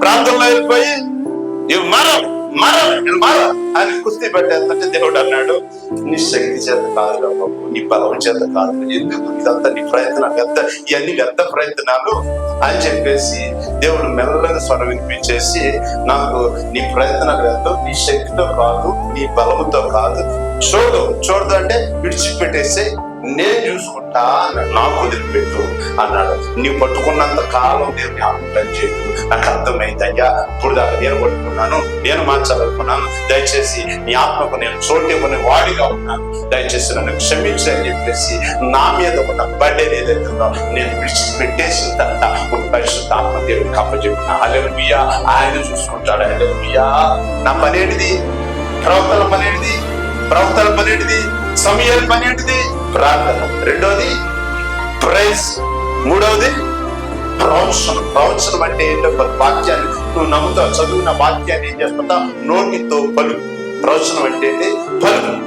ప్రాంతంలో వెళ్ళిపోయి ఇవి మరం మరం మరం అని కుస్తీ పెట్టేస్తుంటే దేవుడు అన్నాడు నీ శక్తి చేత కాదు బాబు నీ బలం చేత కాదు ఎందుకు ఇదంతా నీ ప్రయత్నం వ్యర్థ ఇవన్నీ వ్యర్థ ప్రయత్నాలు? అని చెప్పేసి దేవుడు మెల్లగా స్వరం వినిపించేసి నాకు నీ ప్రయత్నం వ్యర్థం నీ శక్తితో కాదు నీ బలముతో కాదు చూడు చూడదు అంటే విడిచిపెట్టేసి నేను చూసుకుంటా అన్నాడు. నాకు వదిలిపెట్టు అన్నాడు. నీవు పట్టుకున్నంత కాలం నేను జ్ఞాపకం చేయదు నాకు అర్థమైంది అయ్యా ఇప్పుడు దాకా నేను పట్టుకున్నాను. నేను మార్చాలనుకున్నాను. దయచేసి నీ ఆత్మకు నేను చోటివ్వని వాడిగా ఉన్నాను. దయచేసి నన్ను క్షమించి అని చెప్పేసి నా మీద ఉన్న బడ్డే ఏదైతే నేను విడిచిపెట్టేసిన ఒక పరిశుద్ధ ఆత్మ దేవుడికి అప్పచెప్పిన అలెలుయా ఆయన చూసుకుంటాడు. అలెలుయా నా పనేటిది ప్రవక్తల పనేటిది ప్రవక్తల పనేటిది సమయాల పనేటిది ప్రార్థన రెండోది ప్రైజ్. మూడవది ప్రవచనం. ప్రవచనం అంటే ఏంటో వాక్యాన్ని నువ్వు నమ్ముతావు చదువున్న వాక్యాన్ని ఏం చేస్తుంటావు నోటితో పలు ప్రవచనం అంటే పలు